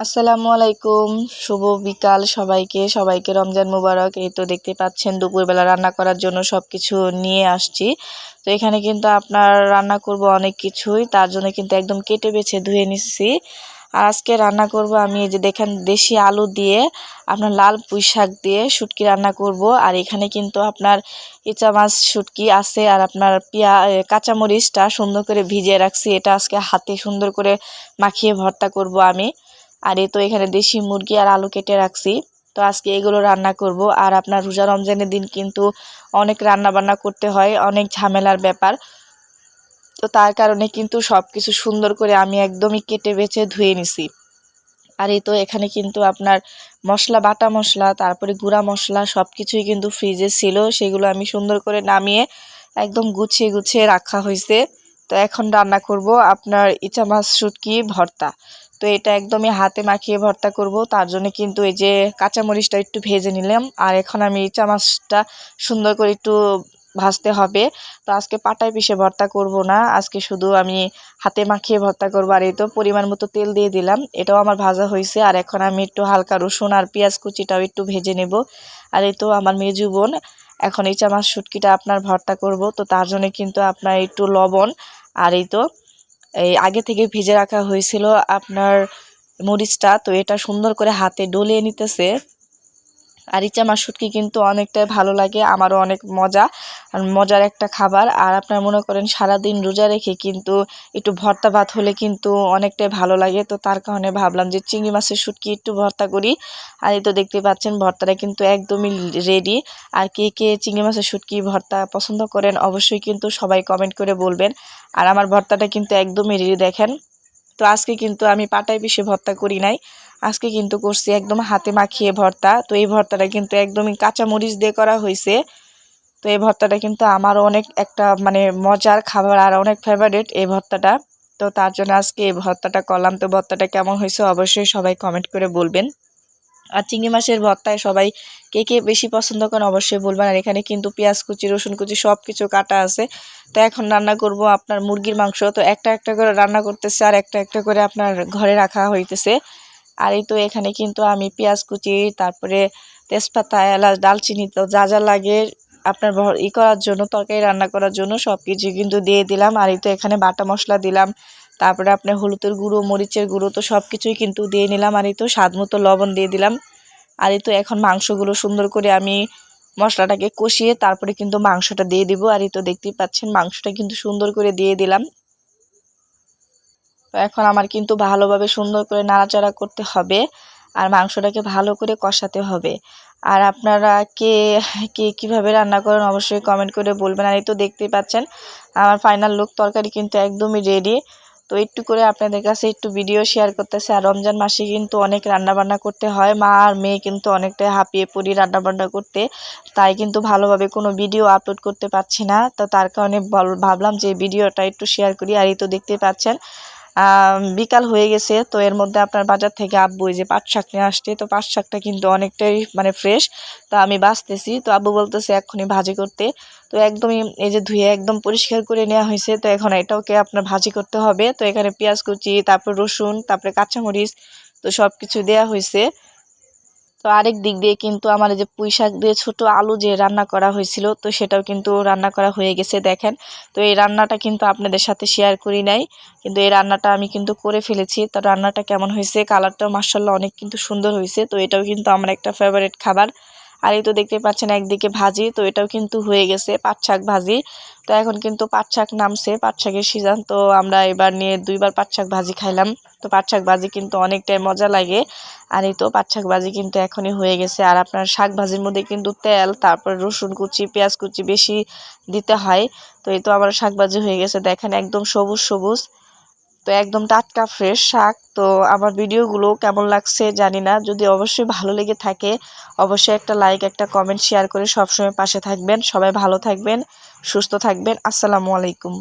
আসসালামু আলাইকুম। শুভ বিকাল সবাইকে। সবাইকে রমজান মুবারক। এই তো দেখতে পাচ্ছেন দুপুরবেলা রান্না করার জন্য সব কিছু নিয়ে আসছি। তো এখানে কিন্তু আপনার রান্না করব অনেক কিছুই, তার জন্য কিন্তু একদম কেটে বেছে ধুয়ে নিচ্ছি আর আজকে রান্না করব আমি এই যে দেখেন দেশি আলু দিয়ে আপনার লাল পুঁই শাক দিয়ে শুটকি রান্না করব। আর এখানে কিন্তু আপনার ইচা মাছ শুটকি আছে আর আপনার পেঁয়া কাঁচামরিচটা সুন্দর করে ভিজিয়ে রাখছি। এটা আজকে হাতে সুন্দর করে মাখিয়ে ভর্তা করব আমি। আর এই তো এখানে দেশি মুরগি আর আলু কেটে রাখছি। তো আজকে এগুলো রান্না করব। আর আপনার রোজা রমজানের দিন কিন্তু অনেক রান্না বান্না করতে হয়, অনেক ঝামেলার ব্যাপার। তো তার কারণে কিন্তু সব কিছু সুন্দর করে আমি একদমই কেটে বেছে ধুয়ে নিছি। আর এই তো এখানে কিন্তু আপনার মশলা, বাটা মশলা, তারপরে গুঁড়া মশলা সব কিছুই কিন্তু ফ্রিজে ছিল। সেগুলো আমি সুন্দর করে নামিয়ে একদম গুছিয়ে গুছিয়ে রাখা হয়েছে। তো এখন রান্না করব আপনার ইচা মাছ শুটকি ভর্তা। তো এটা একদমই হাতে মাখিয়ে ভর্তা করব। তার জন্য কিন্তু এই যে কাঁচামরিচটা একটু ভেজে নিলাম। আর এখন আমি ইচা মাছটা সুন্দর করে একটু ভাজতে হবে। তো আজকে পাটায় পিষে ভর্তা করব না। আজকে শুধু আমি হাতে মাখিয়ে ভর্তা করব। আর এই তো পরিমাণ মতো তেল দিয়ে দিলাম। এটাও আমার ভাজা হয়েছে। আর এখন আমি একটু হালকা রসুন আর পেঁয়াজ কুচিটাও একটু ভেজে নেব। আর এই তো আমার মেজু বোন এখন এই চামাচ শুটকিটা আপনার ভর্তা করব। তো তার জন্য কিন্তু আপনার একটু লবণ। আর এই তো এই আগে থেকে ভিজে রাখা হয়েছিল আপনার মরিচটা তো এটা সুন্দর করে হাতে ডলিয়ে নিতেছে। আর ইচা মাছ শুটকি কিন্তু অনেকটাই ভালো লাগে, আমারও অনেক মজা মজার একটা খাবার। আর আপনার মনে করেন সারাদিন রোজা রেখে কিন্তু একটু ভর্তা ভাত হলে কিন্তু অনেকটাই ভালো লাগে। তো তার কারণে ভাবলাম যে চিংড়ি মাছের শুটকি একটু ভর্তা করি। আর এই তো দেখতে পাচ্ছেন ভর্তাটা কিন্তু একদমই রেডি আর কে কে চিংড়ি মাছের শুটকি, ভর্তা পছন্দ করেন অবশ্যই কিন্তু সবাই কমেন্ট করে বলবেন। আর আমার ভর্তাটা কিন্তু একদমই রেডি দেখেন। তো আজকে কিন্তু আমি পাটায় পিষে ভর্তা করি নাই। আজকে কিন্তু করছি একদম হাতে মাখিয়ে ভর্তা। তো এই ভর্তাটা কিন্তু একদমই কাঁচা মরিচ দিয়ে করা হয়েছে। তো এই ভর্তাটা কিন্তু আমারও অনেক একটা মানে মজার খাবার আর অনেক ফেভারিট এই ভর্তাটা। তো তার জন্য আজকে এই ভর্তাটা করলাম। তো ভর্তাটা কেমন হয়েছে অবশ্যই সবাই কমেন্ট করে বলবেন। আর চিংড়ি মাছের ভর্তায় সবাই কে কে বেশি পছন্দ করেন অবশ্যই বলবেন। আর এখানে কিন্তু পেঁয়াজ কুচি, রসুন কুচি সব কিছু কাটা আছে। তো এখন রান্না করব আপনার মুরগির মাংস। তো একটা একটা করে রান্না করতেছে আর একটা একটা করে আপনার ঘরে রাখা হইতেছে। আর এই তো এখানে কিন্তু আমি পেঁয়াজ কুচি, তারপরে তেজপাতা, এলাচ দালচিনি তো যা যা লাগে আপনার ই করার জন্য, তরকারি রান্না করার জন্য সব কিছু কিন্তু দিয়ে দিলাম। আর এই তো এখানে বাটা মশলা দিলাম। তারপরে আপনার হলুদের গুঁড়ো, মরিচের গুঁড়ো তো সব কিছুই কিন্তু দিয়ে নিলাম। আর এই তো স্বাদ মতো লবণ দিয়ে দিলাম। আর এই তো এখন মাংসগুলো সুন্দর করে আমি মশলাটাকে কষিয়ে তারপরে কিন্তু মাংসটা দিয়ে দিব। আর এই তো দেখতেই পাচ্ছেন, মাংসটা কিন্তু সুন্দর করে দিয়ে দিলাম। তো এখন আমার কিন্তু ভালোভাবে সুন্দর করে নাড়াচাড়া করতে হবে আর মাংসটাকে ভালো করে কষাতে হবে। আর আপনারা কে কে কীভাবে রান্না করেন অবশ্যই কমেন্ট করে বলবেন। আর এই তো দেখতেই পাচ্ছেন, আমার ফাইনাল লুক তরকারি কিন্তু একদমই রেডি তো একটু করে আপনাদের কাছে একটু ভিডিও শেয়ার করতেছে। আর রমজান মাসে কিন্তু অনেক রান্নাবান্না করতে হয়। মা আর মেয়ে কিন্তু অনেকটাই হাঁপিয়ে পড়ি রান্নাবান্না করতে। তাই কিন্তু ভালোভাবে কোনো ভিডিও আপলোড করতে পারছি না। তো তার কারণে ভাবলাম যে ভিডিওটা একটু শেয়ার করি। আর এই তো দেখতে পাচ্ছেন বিকাল হয়ে গেছে, তো এর মধ্যে আপনার বাজার থেকে আব্বু যে পাট শাক নিয়ে আসছে, তো পাট শাকটা কিন্তু অনেকটাই মানে ফ্রেশ তো আমি বাঁচতেছি, তো আব্বু বলতেছে এক্ষুনি ভাজি করতে, তো একদমই এই যে ধুয়ে একদম পরিষ্কার করে নেওয়া হয়েছে, তো এখন এটাওকে আপনার ভাজি করতে হবে, তো এখানে পেঁয়াজ কুচি, তারপর রসুন, তারপরে কাঁচামরিচ, তো সব কিছু দেওয়া হয়েছে তো আরেক দিক দিয়ে কিন্তু আমার যে পুঁই শাক দিয়ে ছোট আলু যে রান্না করা হয়েছিল, তো সেটাও কিন্তু রান্না করা হয়ে গেছে দেখেন। তো এই রান্নাটা কিন্তু আপনাদের সাথে শেয়ার করি নাই, কিন্তু এই রান্নাটা আমি কিন্তু করে ফেলেছি। তো রান্নাটা কেমন হয়েছে? কালারটাও মার্শাল্লাহ অনেক কিন্তু সুন্দর হয়েছে, তো এটাও কিন্তু আমার একটা ফেভারিট খাবার। আর এই তো দেখতে পাচ্ছেন একদিকে ভাজি, তো এটাও কিন্তু হয়ে গেছে পাট শাক ভাজি। তো এখন কিন্তু পাট শাক নামছে পাট শাকের সিজন তো আমরা এবার নিয়ে দুইবার পাট শাক ভাজি খাইলাম। তো পাট শাক ভাজি কিন্তু অনেকটাই মজা লাগে। আর এই তো পাট শাক ভাজি কিন্তু এখনই হয়ে গেছে। আর আপনার শাক ভাজির মধ্যে কিন্তু তেল, তারপর রসুন কুচি, পেঁয়াজ কুচি বেশি দিতে হয়। তো এই তো আমার শাক ভাজি হয়ে গেছে। দেখেন একদম সবুজ সবুজ। তো একদম টাটকা ফ্রেশ শাক। তো আমার ভিডিওগুলো কেমন লাগছে জানি না। যদি অবশ্যই ভালো লেগে থাকে, অবশ্যই একটা লাইক একটা কমেন্ট শেয়ার করে সবসময় পাশে থাকবেন। সবাই ভালো থাকবেন, সুস্থ থাকবেন। আসসালামু আলাইকুম।